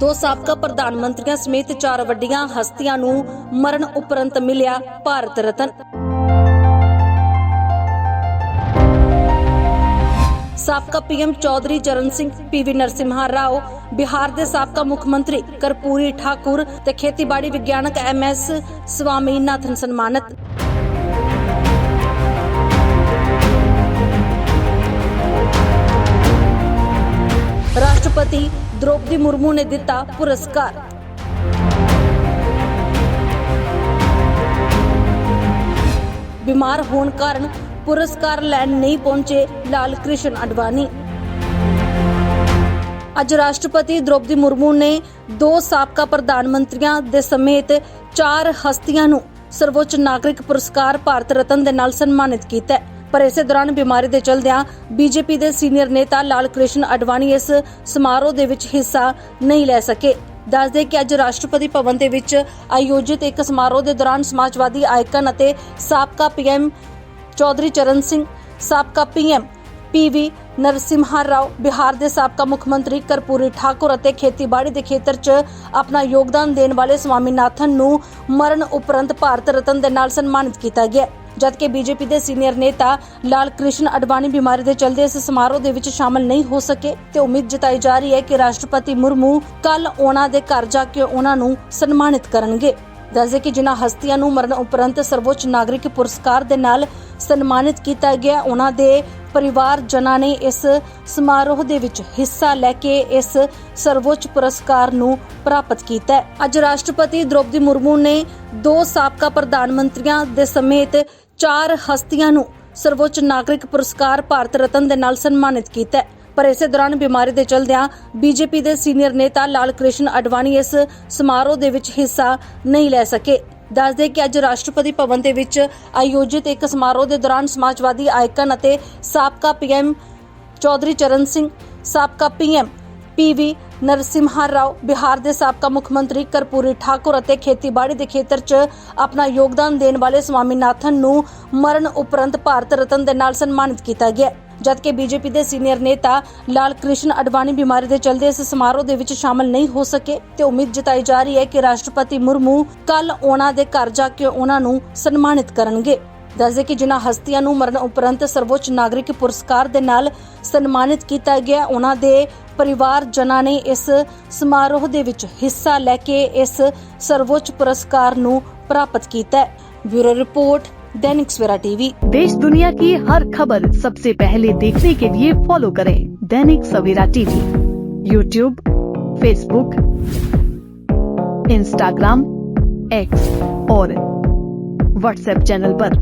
ਦੋ ਸਾਬਕਾ ਪ੍ਰਧਾਨ ਮੰਤਰੀਆਂ ਸਮੇਤ ਚਾਰ ਵੱਡੀਆਂ ਹਸਤੀਆਂ ਨੂੰ ਮਰਨ ਉਪਰੰਤ ਮਿਲਿਆ ਭਾਰਤ ਰਤਨ। ਸਾਬਕਾ ਪੀਐਮ ਚੌਧਰੀ ਚਰਨ ਸਿੰਘ, ਪੀਵੀ ਨਰਸਿਮਹਾ ਰਾਓ, ਬਿਹਾਰ ਦੇ ਸਾਬਕਾ ਮੁੱਖ ਮੰਤਰੀ ਕਰਪੂਰੀ ਠਾਕੁਰ ਤੇ ਖੇਤੀਬਾੜੀ ਵਿਗਿਆਨਕ ਐਮਐਸ ਸਵਾਮੀਨਾਥਨ ਸਨਮਾਨਿਤ। ਰਾਸ਼ਟਰਪਤੀ ਦ੍ਰੋਪਦੀ ਮੁਰਮੂ ਨੇ ਦਿੱਤਾ ਪੁਰਸਕਾਰ ਬਿਮਾਰ ਹੋਣ ਕਾਰਨ ਪੁਰਸਕਾਰ ਲੈਣ ਨਹੀਂ ਪਹੁੰਚੇ ਲਾਲ ਕ੍ਰਿਸ਼ਨ ਅਡਵਾਨੀ ਅੱਜ ਰਾਸ਼ਟਰਪਤੀ ਦ੍ਰੋਪਦੀ ਮੁਰਮੂ ਨੇ ਦੋ ਸਾਬਕਾ ਪ੍ਰਧਾਨ ਮੰਤਰੀਆਂ ਦੇ ਸਮੇਤ ਚਾਰ ਹਸਤੀਆਂ ਨੂੰ ਸਰਵੋੱਚ ਨਾਗਰਿਕ ਪੁਰਸਕਾਰ ਭਾਰਤ ਰਤਨ ਦੇ ਨਾਲ ਸਨਮਾਨਿਤ ਕੀਤਾ ਹੈ। ਪਰ ਇਸੇ ਦੌਰਾਨ ਬਿਮਾਰੀ ਦੇ ਚਲਦਿਆਂ ਬੀਜੇਪੀ ਦੇ ਸੀਨੀਅਰ ਨੇਤਾ ਲਾਲ ਕ੍ਰਿਸ਼ਨ ਅਡਵਾਣੀ ਇਸ ਸਮਾਰੋਹ ਦੇ ਵਿੱਚ ਹਿੱਸਾ ਨਹੀਂ ਲੈ ਸਕੇ। ਦੱਸਦੇ ਕਿ ਅੱਜ ਰਾਸ਼ਟਰਪਤੀ ਭਵਨ ਦੇ ਵਿੱਚ ਆਯੋਜਿਤ ਇੱਕ ਸਮਾਰੋਹ ਦੇ ਦੌਰਾਨ ਸਮਾਜਵਾਦੀ ਆਇਕਨ ਅਤੇ ਸਾਬਕਾ ਪੀਐਮ ਚੌਧਰੀ ਚਰਨ ਸਿੰਘ, ਸਾਬਕਾ ਪੀਐਮ ਪੀਵੀ ਨਰਸਿਮਹਾ ਰਾਓ, ਬਿਹਾਰ ਦੇ ਸਾਬਕਾ ਮੁੱਖ ਮੰਤਰੀ ਕਰਪੂਰੀ ਠਾਕੁਰ ਅਤੇ ਖੇਤੀਬਾੜੀ ਦੇ ਖੇਤਰ 'ਚ ਆਪਣਾ ਯੋਗਦਾਨ ਦੇਣ ਵਾਲੇ ਸਵਾਮੀਨਾਥਨ ਨੂੰ ਮਰਨ ਉਪਰੰਤ ਭਾਰਤ ਰਤਨ ਦੇ ਨਾਲ ਸਨਮਾਨਿਤ ਕੀਤਾ ਗਿਆ ਜਦਕਿ ਬੀਜੇਪੀ ਦੇ ਸੀਨੀਅਰ ਨੇਤਾ ਲਾਲ ਕ੍ਰਿਸ਼ਨ ਅਡਵਾਨੀ ਬਿਮਾਰੀ ਦੇ ਚਲਦੇ ਇਸ ਸਮਾਰੋਹ ਦੇ ਵਿੱਚ ਸ਼ਾਮਲ ਨਹੀਂ ਹੋ ਸਕੇ ਤੇ ਉਮੀਦ ਜਤਾਈ ਜਾ ਰਹੀ ਹੈ ਕਿ ਰਾਸ਼ਟਰਪਤੀ ਮੁਰਮੂ ਕੱਲ ਉਹਨਾਂ ਦੇ ਘਰ ਜਾ ਕੇ ਉਹਨਾਂ ਨੂੰ ਸਨਮਾਨਿਤ ਕਰਨਗੇ। ਦੱਸਦੇ ਕਿ ਜਿਨ੍ਹਾਂ ਹਸਤੀਆਂ ਨੂੰ ਮਰਨ ਉਪਰੰਤ ਸਰਵੋੱਚ ਨਾਗਰਿਕ ਪੁਰਸਕਾਰ ਦੇ ਨਾਲ ਸਨਮਾਨਿਤ ਕੀਤਾ ਗਿਆ, ਉਹਨਾਂ ਦੇ ਪਰਿਵਾਰ ਜਨਾਂ ਨੇ ਇਸ ਸਮਾਰੋਹ ਦੇ ਵਿੱਚ ਹਿੱਸਾ ਲੈ ਕੇ ਇਸ ਸਰਵੋੱਚ ਪੁਰਸਕਾਰ ਨੂੰ ਪ੍ਰਾਪਤ ਕੀਤਾ ਅੱਜ ਰਾਸ਼ਟਰਪਤੀ ਦ੍ਰੋਪਦੀ ਮੁਰਮੂ ਨੇ ਦੋ ਸਾਬਕਾ ਪ੍ਰਧਾਨ ਮੰਤਰੀਆਂ ਦੇ ਸਮੇਤ ਚਾਰ ਹਸਤੀਆਂ ਨੂੰ ਸਰਵੋੱਚ ਨਾਗਰਿਕ ਪੁਰਸਕਾਰ ਭਾਰਤ ਰਤਨ ਦੇ ਨਾਲ ਸਨਮਾਨਿਤ ਕੀਤਾ ਹੈ। ਪਰ ਇਸੇ ਦੌਰਾਨ ਬਿਮਾਰੀ ਦੇ ਚਲਦਿਆਂ ਬੀਜੇਪੀ ਦੇ ਸੀਨੀਅਰ ਨੇਤਾ ਲਾਲ ਕ੍ਰਿਸ਼ਨ ਅਡਵਾਨੀ ਇਸ ਸਮਾਰੋਹ ਦੇ ਵਿੱਚ ਹਿੱਸਾ ਨਹੀਂ ਲੈ ਸਕੇ ਦੱਸਦੇ ਕਿ ਅੱਜ ਰਾਸ਼ਟਰਪਤੀ ਭਵਨ ਦੇ ਵਿੱਚ ਆਯੋਜਿਤ ਇੱਕ ਸਮਾਰੋਹ ਦੇ ਦੌਰਾਨ ਸਮਾਜਵਾਦੀ ਆਇਕਨ ਅਤੇ ਸਾਬਕਾ ਪੀਐਮ ਚੌਧਰੀ ਚਰਨ ਸਿੰਘ, ਸਾਬਕਾ ਪੀਐਮ ਪੀਵੀ ਨਰਸਿਮਹਾ ਰਾਓ, ਬਿਹਾਰ ਦੇ ਸਾਬਕਾ ਮੁੱਖ ਮੰਤਰੀ ਕਰਪੂਰੀ ਠਾਕੁਰ ਅਤੇ ਖੇਤੀਬਾੜੀ ਦੇ ਖੇਤਰ 'ਚ ਆਪਣਾ ਯੋਗਦਾਨ ਦੇਣ ਵਾਲੇ ਸਵਾਮੀਨਾਥਨ ਨੂੰ ਮਰਨ ਉਪਰੰਤ ਭਾਰਤ ਰਤਨ ਦੇ ਨਾਲ ਸਨਮਾਨਿਤ ਕੀਤਾ ਗਿਆ। ਜਦਕਿ ਬੀਜੇਪੀ ਦੇ ਸੀਨੀਅਰ ਨੇਤਾ ਲਾਲ ਕ੍ਰਿਸ਼ਨ ਅਡਵਾਨੀ ਬਿਮਾਰੀ ਦੇ ਚਲਦੇ ਇਸ ਸਮਾਰੋਹ ਦੇ ਵਿੱਚ ਸ਼ਾਮਲ ਨਹੀਂ ਹੋ ਸਕੇ ਤੇ ਉਮੀਦ ਜਤਾਈ ਜਾ ਰਹੀ ਹੈ ਕਿ ਰਾਸ਼ਟਰਪਤੀ ਮੁਰਮੂ ਕੱਲ ਉਹਨਾਂ ਦੇ ਘਰ ਜਾ ਕੇ ਉਹਨਾਂ ਨੂੰ ਸਨਮਾਨਿਤ ਕਰਨਗੇ। ਦੱਸਦੇ ਕਿ ਜਿਨ੍ਹਾਂ ਹਸਤੀਆਂ ਨੂੰ ਮਰਨ ਉਪਰੰਤ ਸਰਵੋੱਚ ਨਾਗਰਿਕ ਪੁਰਸਕਾਰ ਦੇ ਨਾਲ ਸਨਮਾਨਿਤ ਕੀਤਾ ਗਿਆ, ਉਹਨਾਂ ਦੇ ਪਰਿਵਾਰ ਜਨਾਂ ਨੇ ਇਸ ਸਮਾਰੋਹ ਦੇ ਵਿੱਚ ਹਿੱਸਾ ਲੈ ਕੇ ਇਸ ਸਰਵੋੱਚ ਪੁਰਸਕਾਰ ਨੂੰ ਪ੍ਰਾਪਤ ਕੀਤਾ bureau report report Dainik Savera ਦੇਸ਼ देश दुनिया ਹਰ ਖ਼ਬਰ खबर सबसे ਪਹਿਲੇ देखने के लिए ਫੋਲੋ ਕਰੇ। Dainik Savera TV YouTube Facebook Instagram X और व्हाट्सएप चैनल पर।